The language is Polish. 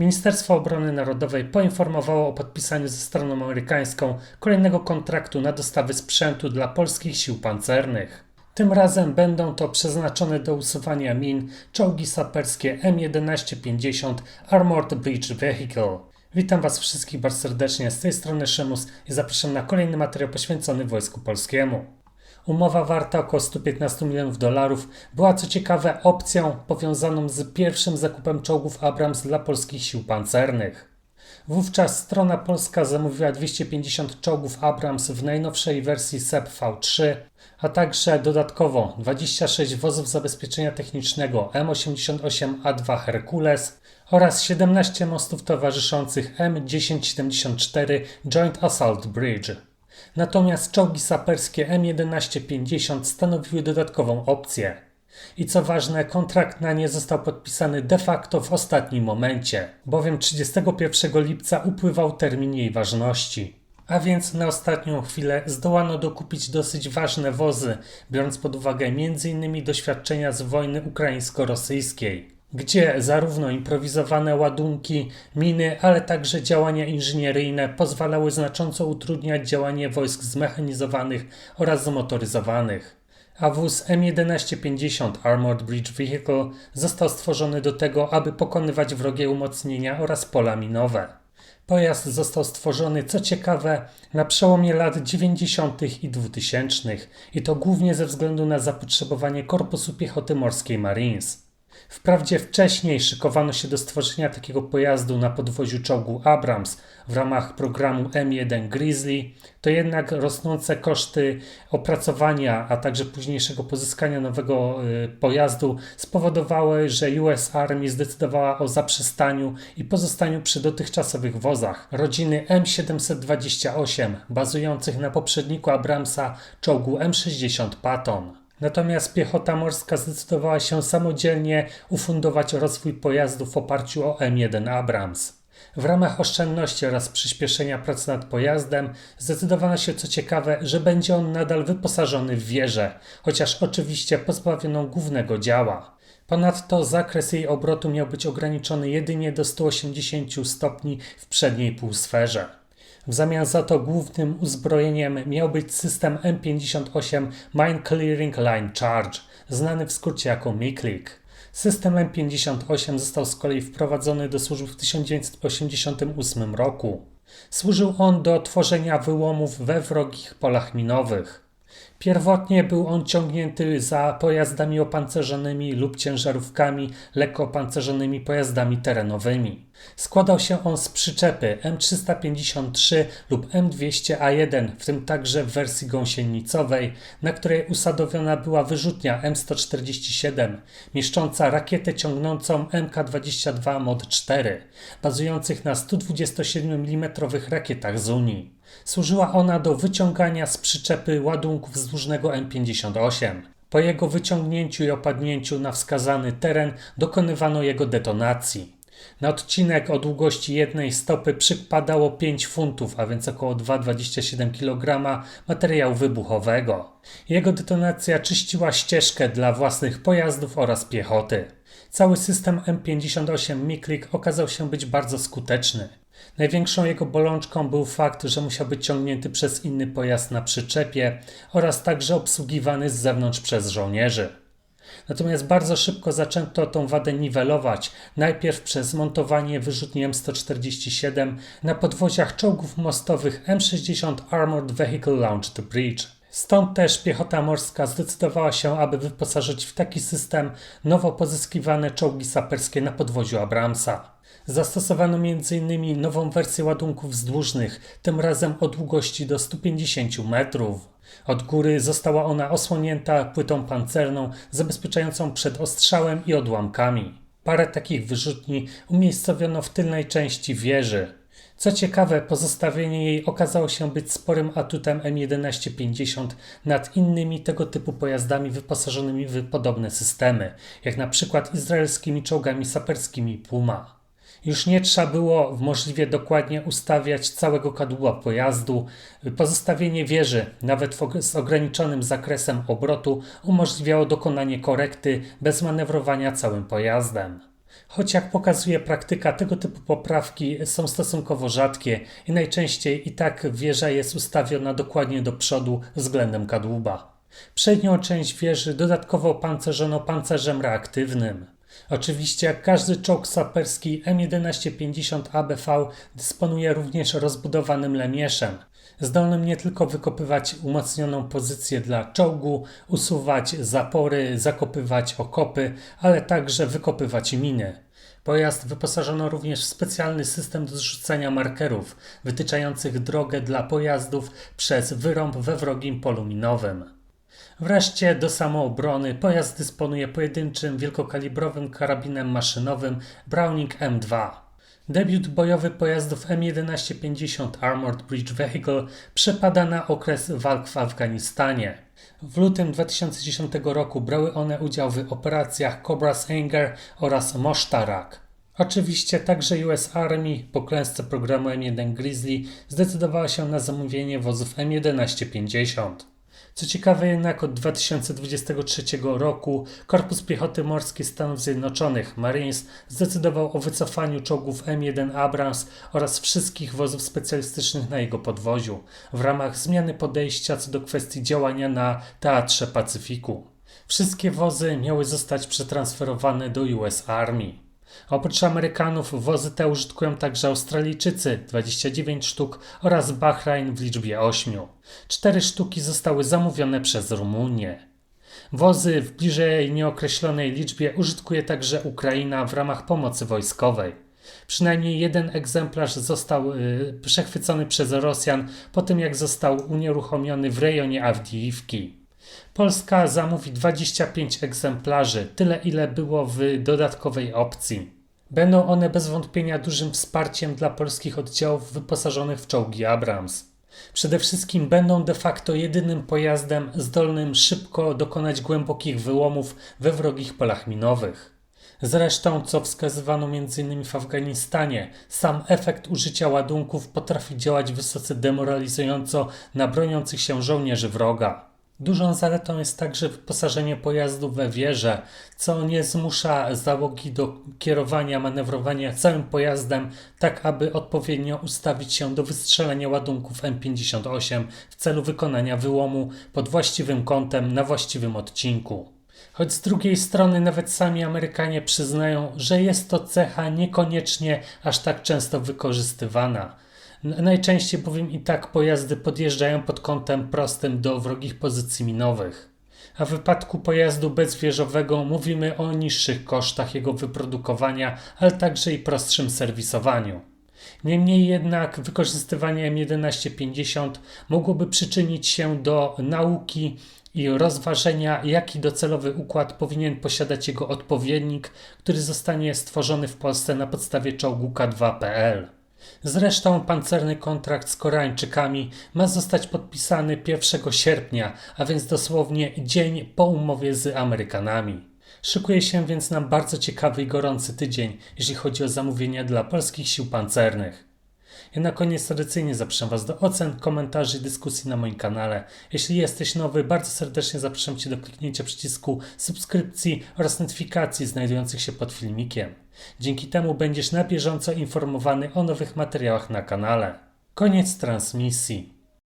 Ministerstwo Obrony Narodowej poinformowało o podpisaniu ze stroną amerykańską kolejnego kontraktu na dostawy sprzętu dla polskich sił pancernych. Tym razem będą to przeznaczone do usuwania min czołgi saperskie M1150 Armored Bridge Vehicle. Witam Was wszystkich bardzo serdecznie, z tej strony Szymus i zapraszam na kolejny materiał poświęcony Wojsku Polskiemu. Umowa warta około 115 milionów dolarów była co ciekawe opcją powiązaną z pierwszym zakupem czołgów Abrams dla polskich sił pancernych. Wówczas strona polska zamówiła 250 czołgów Abrams w najnowszej wersji SEP V3, a także dodatkowo 26 wozów zabezpieczenia technicznego M88A2 Hercules oraz 17 mostów towarzyszących M1074 Joint Assault Bridge. Natomiast czołgi saperskie M1150 stanowiły dodatkową opcję. I co ważne, kontrakt na nie został podpisany de facto w ostatnim momencie, bowiem 31 lipca upływał termin jej ważności. A więc na ostatnią chwilę zdołano dokupić dosyć ważne wozy, biorąc pod uwagę m.in. doświadczenia z wojny ukraińsko-rosyjskiej, gdzie zarówno improwizowane ładunki, miny, ale także działania inżynieryjne pozwalały znacząco utrudniać działanie wojsk zmechanizowanych oraz zmotoryzowanych a wóz M1150 Armored Bridge Vehicle został stworzony do tego, aby pokonywać wrogie umocnienia oraz pola minowe. Pojazd został stworzony, co ciekawe, na przełomie lat 90. i 2000 i to głównie ze względu na zapotrzebowanie Korpusu Piechoty Morskiej Marines. Wprawdzie wcześniej szykowano się do stworzenia takiego pojazdu na podwoziu czołgu Abrams w ramach programu M1 Grizzly, to jednak rosnące koszty opracowania, a także późniejszego pozyskania nowego y, pojazdu spowodowały, że US Army zdecydowała o zaprzestaniu i pozostaniu przy dotychczasowych wozach rodziny M728 bazujących na poprzedniku Abramsa czołgu M60 Patton. Natomiast piechota morska zdecydowała się samodzielnie ufundować rozwój pojazdu w oparciu o M1 Abrams. W ramach oszczędności oraz przyspieszenia pracy nad pojazdem zdecydowano się co ciekawe, że będzie on nadal wyposażony w wieżę, chociaż oczywiście pozbawioną głównego działa. Ponadto zakres jej obrotu miał być ograniczony jedynie do 180 stopni w przedniej półsferze. W zamian za to głównym uzbrojeniem miał być system M58 Mine Clearing Line Charge, znany w skrócie jako MICLIC. System M58 został z kolei wprowadzony do służby w 1988 roku. Służył on do tworzenia wyłomów we wrogich polach minowych. Pierwotnie był on ciągnięty za pojazdami opancerzonymi lub ciężarówkami lekko opancerzonymi pojazdami terenowymi. Składał się on z przyczepy M353 lub M200A1, w tym także w wersji gąsienicowej, na której usadowiona była wyrzutnia M147, mieszcząca rakietę ciągnącą MK22 Mod 4, bazujących na 127 mm rakietach z Unii. Służyła ona do wyciągania z przyczepy ładunków wzdłużnego M58. Po jego wyciągnięciu i opadnięciu na wskazany teren dokonywano jego detonacji. Na odcinek o długości jednej stopy przypadało 5 funtów, a więc około 2,27 kg materiału wybuchowego. Jego detonacja czyściła ścieżkę dla własnych pojazdów oraz piechoty. Cały system M58 Miklik okazał się być bardzo skuteczny. Największą jego bolączką był fakt, że musiał być ciągnięty przez inny pojazd na przyczepie oraz także obsługiwany z zewnątrz przez żołnierzy. Natomiast bardzo szybko zaczęto tą wadę niwelować, najpierw przez montowanie wyrzutni M147 na podwoziach czołgów mostowych M60 Armored Vehicle Launched Bridge. Stąd też piechota morska zdecydowała się, aby wyposażyć w taki system nowo pozyskiwane czołgi saperskie na podwoziu Abramsa. Zastosowano m.in. nową wersję ładunków wzdłużnych, tym razem o długości do 150 metrów. Od góry została ona osłonięta płytą pancerną zabezpieczającą przed ostrzałem i odłamkami. Parę takich wyrzutni umiejscowiono w tylnej części wieży. Co ciekawe, pozostawienie jej okazało się być sporym atutem M1150 nad innymi tego typu pojazdami wyposażonymi w podobne systemy, jak na przykład izraelskimi czołgami saperskimi Puma. Już nie trzeba było możliwie dokładnie ustawiać całego kadłuba pojazdu. Pozostawienie wieży, nawet z ograniczonym zakresem obrotu, umożliwiało dokonanie korekty bez manewrowania całym pojazdem. Choć jak pokazuje praktyka, tego typu poprawki są stosunkowo rzadkie i najczęściej i tak wieża jest ustawiona dokładnie do przodu względem kadłuba. Przednią część wieży dodatkowo opancerzono pancerzem reaktywnym. Oczywiście, jak każdy czołg saperski, M1150 ABV dysponuje również rozbudowanym lemieszem, zdolnym nie tylko wykopywać umocnioną pozycję dla czołgu, usuwać zapory, zakopywać okopy, ale także wykopywać miny. Pojazd wyposażono również w specjalny system do zrzucania markerów, wytyczających drogę dla pojazdów przez wyrąb we wrogim polu minowym. Wreszcie do samoobrony pojazd dysponuje pojedynczym wielkokalibrowym karabinem maszynowym Browning M2. Debiut bojowy pojazdów M1150 Armored Bridge Vehicle przypada na okres walk w Afganistanie. W lutym 2010 roku brały one udział w operacjach Cobra's Anger oraz Moshtarak. Oczywiście także US Army po klęsce programu M1 Grizzly zdecydowała się na zamówienie wozów M1150. Co ciekawe jednak od 2023 roku Korpus Piechoty Morskiej Stanów Zjednoczonych Marines zdecydował o wycofaniu czołgów M1 Abrams oraz wszystkich wozów specjalistycznych na jego podwoziu w ramach zmiany podejścia co do kwestii działania na Teatrze Pacyfiku. Wszystkie wozy miały zostać przetransferowane do US Army. Oprócz Amerykanów wozy te użytkują także Australijczycy 29 sztuk oraz Bahrain w liczbie 8. Cztery sztuki zostały zamówione przez Rumunię. Wozy w bliżej nieokreślonej liczbie użytkuje także Ukraina w ramach pomocy wojskowej. Przynajmniej jeden egzemplarz został y, przechwycony przez Rosjan po tym, jak został unieruchomiony w rejonie Awdijiwki. Polska zamówi 25 egzemplarzy, tyle ile było w dodatkowej opcji. Będą one bez wątpienia dużym wsparciem dla polskich oddziałów wyposażonych w czołgi Abrams. Przede wszystkim będą de facto jedynym pojazdem zdolnym szybko dokonać głębokich wyłomów we wrogich polach minowych. Zresztą, co wskazywano m.in. w Afganistanie, sam efekt użycia ładunków potrafi działać wysoce demoralizująco na broniących się żołnierzy wroga. Dużą zaletą jest także wyposażenie pojazdu we wieże, co nie zmusza załogi do kierowania, manewrowania całym pojazdem, tak aby odpowiednio ustawić się do wystrzelenia ładunków M58 w celu wykonania wyłomu pod właściwym kątem na właściwym odcinku. Choć z drugiej strony nawet sami Amerykanie przyznają, że jest to cecha niekoniecznie aż tak często wykorzystywana. Najczęściej bowiem i tak pojazdy podjeżdżają pod kątem prostym do wrogich pozycji minowych. A w wypadku pojazdu bezwieżowego mówimy o niższych kosztach jego wyprodukowania, ale także i prostszym serwisowaniu. Niemniej jednak wykorzystywanie M1150 mogłoby przyczynić się do nauki i rozważenia, jaki docelowy układ powinien posiadać jego odpowiednik, który zostanie stworzony w Polsce na podstawie czołgu K2PL. Zresztą pancerny kontrakt z Koreańczykami ma zostać podpisany 1 sierpnia, a więc dosłownie dzień po umowie z Amerykanami. Szykuje się więc nam bardzo ciekawy i gorący tydzień, jeśli chodzi o zamówienia dla polskich sił pancernych. Ja na koniec tradycyjnie zapraszam Was do ocen, komentarzy i dyskusji na moim kanale. Jeśli jesteś nowy, bardzo serdecznie zapraszam Cię do kliknięcia przycisku subskrypcji oraz notyfikacji znajdujących się pod filmikiem. Dzięki temu będziesz na bieżąco informowany o nowych materiałach na kanale. Koniec transmisji.